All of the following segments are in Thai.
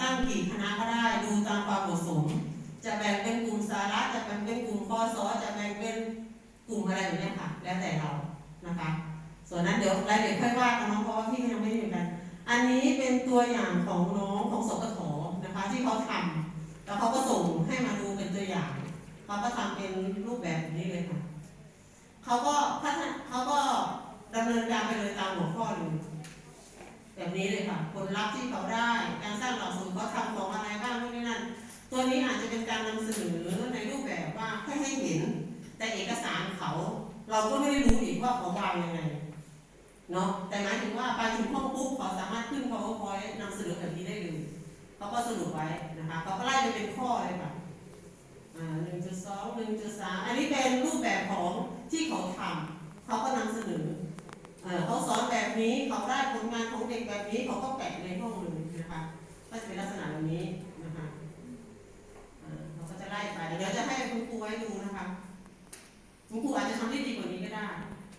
ตั้งกี่คณะก็ได้ดูตามความเหมาะสม จะแบ่งเป็นกลุ่มสาระจะแบ่งเป็นกลุ่มคอสอจะแบ่งเป็นกลุ่มอะไรแบบเนี้ยค่ะ แล้วแต่เรานะคะ ส่วนนั้นเดี๋ยวรายละเอียดค่อยว่ากันน้องเพราะว่าพี่ยังไม่ได้เหมือนกัน อันนี้เป็นตัวอย่างของน้องของสปทนะคะ ที่เขาทำแล้วเขาก็ส่งให้มาดูเป็นตัวอย่างเขาก็ทำเป็นรูปแบบนี้เลยค่ะเขาก็พัฒนาเขาก็ดำเนินการไปเลยตามหัวข้อเลย แบบนี้เลยค่ะ ผลลัพธ์ที่เขาได้ การสร้างหลักสูตรเขาทำของอะไรบ้างนู่นนี่นั่น ตัวนี้อาจจะเป็นการนำเสนอในรูปแบบว่าให้ให้เห็น แต่เอกสารเขา เราก็ไม่ได้รู้อีกว่าเขาวางยังไงเนาะ แต่หมายถึงว่าไปถึงห้องปุ๊บเขาสามารถขึ้น powerpoint นำเสนอแบบนี้ได้เลยเขาก็สรุปไว้นะคะเขาก็ไล่ไปเป็นข้อเลยค่ะอ่าหนึ่งจุดสองหนึ่งจุดสามอันนี้เป็นรูปแบบของที่เขาทำเขาก็นำเสนอ เอ่อเขาสอนแบบนี้เขาได้ผลงานของเด็กแบบนี้เขาก็แปะในห้องเลยนะคะก็จะเป็นลักษณะแบบนี้นะคะอ่าเขาก็จะไล่ไปเดี๋ยวจะให้คุณครูไว้ดูนะคะคุณครูอาจจะทำได้ดีกว่านี้ก็ได้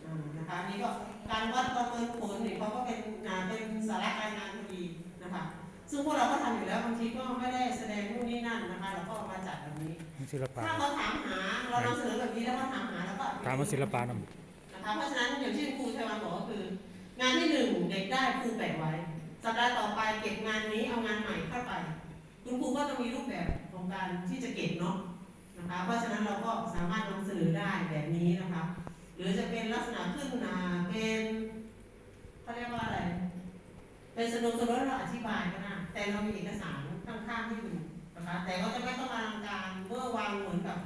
อ่านะคะอันนี้ก็การวัดประเมินผลเนี่ยเขาก็เป็นงานเป็นสาระการงานพอดีนะคะ ซึ่งพวกเราก็ทำอยู่แล้วบางทีก็ไม่ได้แสดงนู่นนี่นั่นนะคะเราก็เอามาจัดแบบนี้ศิลปะถ้าเขาถามหาเรานำเสนอแบบนี้แล้วเขาถามหาแล้วก็ถามว่าศิลปะน นะคะเพราะฉะนั้นอย่างที่ครูชัยวันบอกก็คือ งานที่หนึ่งเด็กได้ครูแปะไว้ สัปดาห์ต่อไปเก็บงานนี้เอางานใหม่เข้าไป คุณครูก็จะมีรูปแบบของการที่จะเก็บเนาะนะคะ เพราะฉะนั้นเราก็สามารถนำเสนอได้แบบนี้นะคะ หรือจะเป็นลักษณะขึ้นนาเป็นเขาเรียกว่าอะไร เป็นสนุกสนุกเราอธิบายก็ได้แต่เรามีเอกสารข้างๆให้ดูนะคะ แต่ก็จะไม่ต้องอลังการเมื่อร์วางเหมือนกับ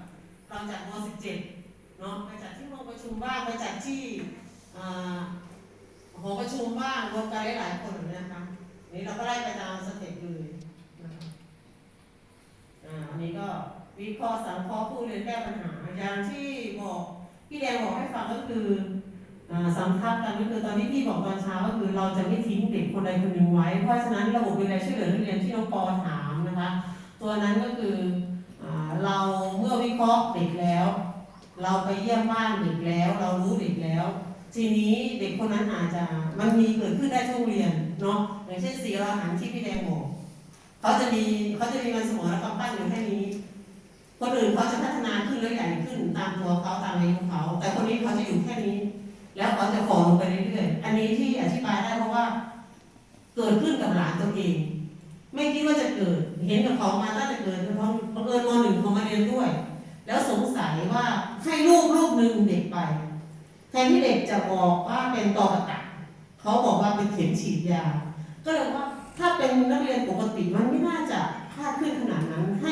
เราจัดม .17 เนาะไปจัดที่ห้องประชุมบ้างไปจัดที่หอประชุมบ้างรวมกันหลายๆคนนี้นะคะนี่เราก็ไล่ไปตามสเต็ปเลยนะคะอันนี้ก็วิเคราะห์สังเคราะห์ผู้เรียนแก้ปัญหาอย่างที่บอกพี่แดงบอกให้ฟังก็คืออสำคัญกันก็คือตอนที่พี่บอกตอนเช้าก็คือเราจะไม่ทิ้งเด็กคนใดคนหนึ่งไว้ เพราะฉะนั้นระบบดูแลช่วยเหลือนักเรียนที่น้องปอถามนะคะ ตัวนั้นก็คืออเราเมื่อวิเคราะห์เด็กแล้ว เราไปเยี่ยมบ้านเด็กแล้ว เรารู้เด็กแล้ว ทีนี้เด็กคนนั้นอาจจะมันมีเกิดขึ้นได้ทุกเรียนเนาะอย่างเช่นสีอาหารที่พี่แดงบอกเขาจะมีเขาจะมีมันสมองและความตั้งอยู่แค่นี้ คนอื่นเขาจะพัฒนาขึ้นและใหญ่ขึ้นตามตัวเขาตามอายุเขาแต่คนนี้เขาจะอยู่แค่นี้ แล้วเขาจะฝ่อลงไปเรื่อยๆอันนี้ที่อธิบายได้เพราะว่า เกิดขึ้นกับหลานตัวเอง ไม่คิดว่าจะเกิดเห็นกับเขามาตั้งแต่เกิดเพราะบังเอิญมหนึ่งเขามาเรียนด้วย แล้วสงสัยว่า ให้ลูกลูกหนึ่งเด็กไปแทนที่เด็กจะบอกว่าเป็นตอกระตะเขาบอกว่าเป็นเข็มฉีดยา ก็เลยว่าถ้าเป็นนักเรียนปกติมันไม่น่าจะคลาดขึ้นขนาดนั้นใ